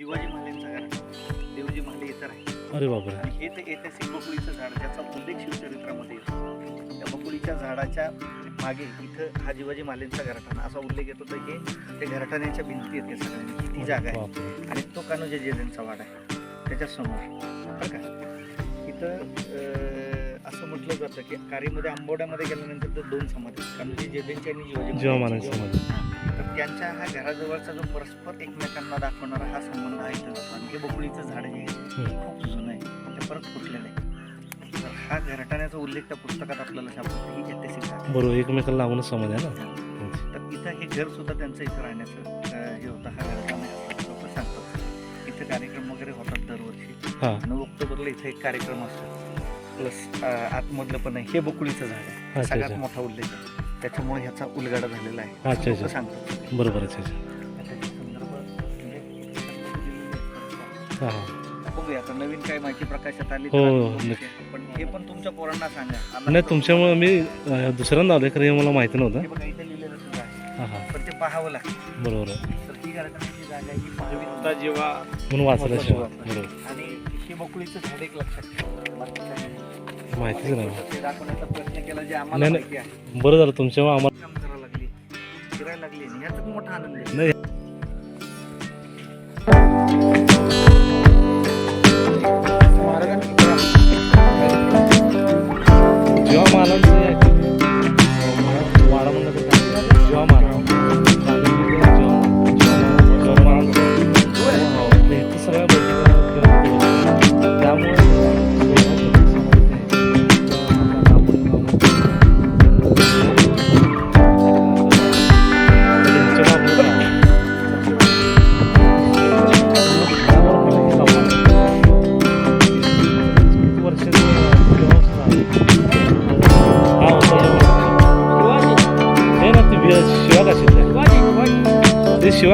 जिवाजी महालेंचा गारठा देवजी महाले इथं आहे अरे बापरे. आणि हे ते ऐतिहासिक बकुळीचं झाड ज्याचा उल्लेख शिवचरित्रामध्ये येतो. त्या बकुळीच्या झाडाच्या मागे इथं हा जिवाजी महालेंचा घराठाणा असा उल्लेख येतो तर हे ते घराठाण्याच्या भिंती आहेत त्या सगळ्यांनी किती जागा आहे. बापरे. आणि तो कान्होजी जेजेंचा वाडा आहे. त्याच्यासमोर. बरं का? इथं अं, असं म्हटलं जातं की कारीमध्ये आंबोड्यामध्ये गेल्यानंतर तर दोन समाधी आहेत. कान्होजी जेजेंची आणि जिवाजी जेव्हा महाराजांची. मानायचं तर त्यांच्या हा घराजवळचा जो परस्पर एकमेकांना दाखवणारा हा संबंध आहे जातो आणि हे बकुळीचं झाड जे आहे हे खूप जुनं आहे. ते परत फुटलेलं आहे. तर हा घरटाण्याचा उल्लेख त्या पुस्तकात आपल्याला सापडतो ही ऐतिहासिक. बरोबर एकमेकाला लागूनच समज आहे ना. तर इथं हे घर सुद्धा त्यांचं इथं राहण्याचं हे होतं हा घरटाणा लोक सांगतात. इथे कार्यक्रम वगैरे होतात दरवर्षी. हा. नऊ ऑक्टोबरला इथे एक कार्यक्रम असतो. प्लस आतमधलं पण आहे. हे बकुळीचं झाड आहे. सगळ्यात. मोठा उल्लेख आहे. त्याच्यामुळे ह्याचा उलगाडा झालेला आहे अच्छा, अच्छा. सांगतात बरोबर अच्छा अच्छा हां हां बघूया आता नवीन काय माहिती प्रकाशात आली हो, तर हो, नक्की. बघूया. पण हे पण तुमच्या पोरांना सांगा आम्हाला नाही तुमच्यामुळे मी अं, दुसऱ्यांदा खरं हे मला माहिती हे नव्हतं बघा इथे लिहिलेलं सुद्धा आहे हां हां पण ते पाहावं लागतं बरोबर आहे. तर ही जागा ही पाहावी म्हणून. बरोबर आणि हे बकुळीचं झाड एक लक्षात ठेवा. बाकी. माहितीच नाही. दाखवण्याचा प्रयत्न केला जे आम्हाला नाही, माहिती आहे. बरं झालं तुमच्यामुळे आम्हाला काम करायला लागली. फिरायला लागली आणि मोठा आनंद आहे. नाही. ശിവ